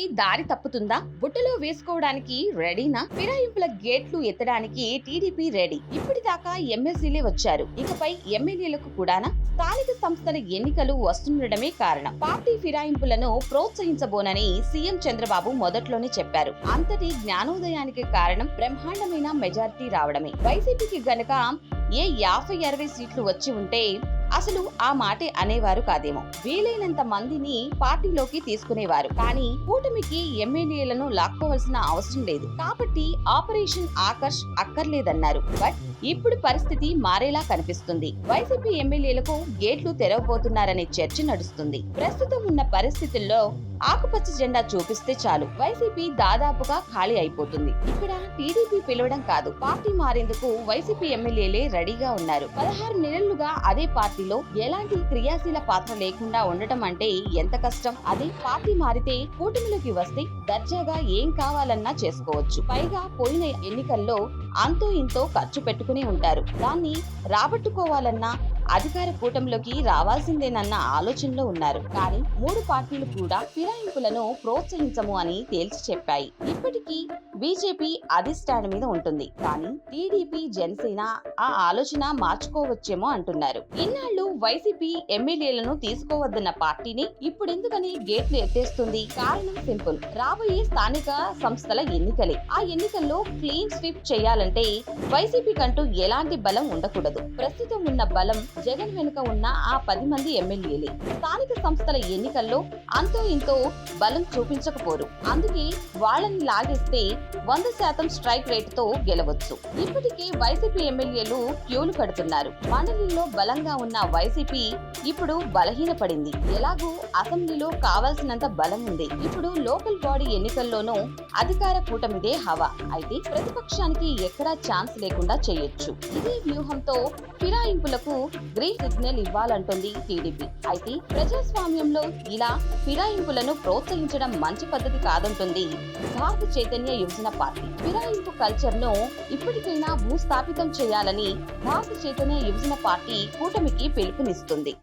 YCP దారి తప్పుతుందా? బుట్టలో వేసుకోవడానికి రెడీనా? ఫిరాయింపుల గేట్లు ఎత్తడానికి టీడీపీ రెడీ. ఇప్పటిదాకా ఎమ్మెల్సీలే వచ్చారు. ఇకపై ఎమ్మెల్యేలకు కూడానా? స్థానిక సంస్థల ఎన్నికలు వస్తుండడమే కారణం. పార్టీ ఫిరాయింపులను ప్రోత్సహించబోనని సీఎం చంద్రబాబు మొదట్లోనే చెప్పారు. అంతటి జ్ఞానోదయానికి కారణం బ్రహ్మాండమైన మెజారిటీ రావడమే. వైసీపీకి గనక ఏ యాభై అరవై సీట్లు వచ్చి ఉంటే అసలు ఆ మాటే అనేవారు కాదేమో. వీలైనంత మందిని పార్టీలోకి తీసుకునేవారు. కానీ కూటమికి ఎమ్మెల్యేలను లాక్కోవాల్సిన అవసరం లేదు. కాబట్టి ఆపరేషన్ ఆకర్ష్ అక్కర్లేదన్నారు. బట్ ఇప్పుడు పరిస్థితి మారేలా కనిపిస్తుంది. వైసీపీ ఎమ్మెల్యేలకు గేట్లు తెరవబోతున్నారనే చర్చ నడుస్తుంది. ప్రస్తుతం ఉన్న పరిస్థితుల్లో ఆకుపచ్చ జెండా చూపిస్తే చాలు. వైసీపీ దాదాపుగా ఖాళీ అయిపోతుంది. ఇక్కడ టీడీపీ పిలవడం కాదు. పార్టీ మారేందుకు వైసీపీ ఎమ్మెల్యేలే రెడీగా ఉన్నారు. పదహారు నెలలుగా అదే పార్టీ పార్టీలో ఎలాంటి క్రియాశీల పాత్ర లేకుండా ఉండటం అంటే ఎంత కష్టం? అదే పార్టీ మారితే కూటమిలోకి వస్తే దర్జాగా ఏం కావాలన్నా చేసుకోవచ్చు. పైగా పోయిన ఎన్నికల్లో అంతో ఇంతో ఖర్చు పెట్టుకుని ఉంటారు. దాన్ని రాబట్టుకోవాలన్నా అధికార కూటమిలోకి రావాల్సిందేనన్న ఆలోచనలో ఉన్నారు. కానీ మూడు పార్టీలు కూడా ఫిరాయింపులను ప్రోత్సహించము అని తేల్చి చెప్పాయి. ఇప్పటికీ బీజేపీ అధిష్టానం మీద ఉంటుంది. కానీ టీడీపీ జనసేన ఆ ఆలోచన మార్చుకోవచ్చేమో అంటున్నారు. ఇన్నాళ్ళు వైసీపీ ఎమ్మెల్యేలను తీసుకోవద్దన్న పార్టీని ఇప్పుడెందుకని గేట్లు ఎత్తేస్తుంది? కారణం సింపుల్. రాబోయే స్థానిక సంస్థల ఎన్నికలే. ఆ ఎన్నికల్లో క్లీన్ స్వీప్ చేయాలంటే వైసీపీ కంటూ ఎలాంటి బలం ఉండకూడదు. ప్రస్తుతం ఉన్న బలం జగన్ వెనుక ఉన్న ఆ పది మంది ఎమ్మెల్యేలే. స్థానిక సంస్థల ఎన్నికల్లో అంతో ఇంతో బలం చూపించకపోరు. అందుకే వాళ్ళని లాగేస్తే వంద శాతం స్ట్రైక్ రేటుతో గెలవచ్చు. ఇప్పటికే వైసీపీ ఎమ్మెల్యేలు క్యూలు కడుతున్నారు. మండలిలో బలంగా ఉన్న వైసీపీ ఇప్పుడు బలహీనపడింది. ఎలాగూ అసెంబ్లీలో కావాల్సినంత బలం ఉంది. ఇప్పుడు లోకల్ బాడీ ఎన్నికల్లోనూ అధికార కూటమిదే హవా. అయితే ప్రతిపక్షానికి ఎక్కడా ఛాన్స్ లేకుండా చేయొచ్చు. ఇదే వ్యూహంతో ఫిరాయింపులకు గ్రీన్ సిగ్నల్ ఇవ్వాలంటుంది టీడీపీ. అయితే ప్రజాస్వామ్యంలో ఇలా ఫిరాయింపులను ప్రోత్సహించడం మంచి పద్ధతి కాదంటుంది భారత చైతన్య యువజన పార్టీ. ఫిరాయింపు కల్చర్ను ఇప్పటికైనా భూస్థాపితం చేయాలని భారత చైతన్య యువజన పార్టీ కూటమికి పిలుపునిస్తుంది.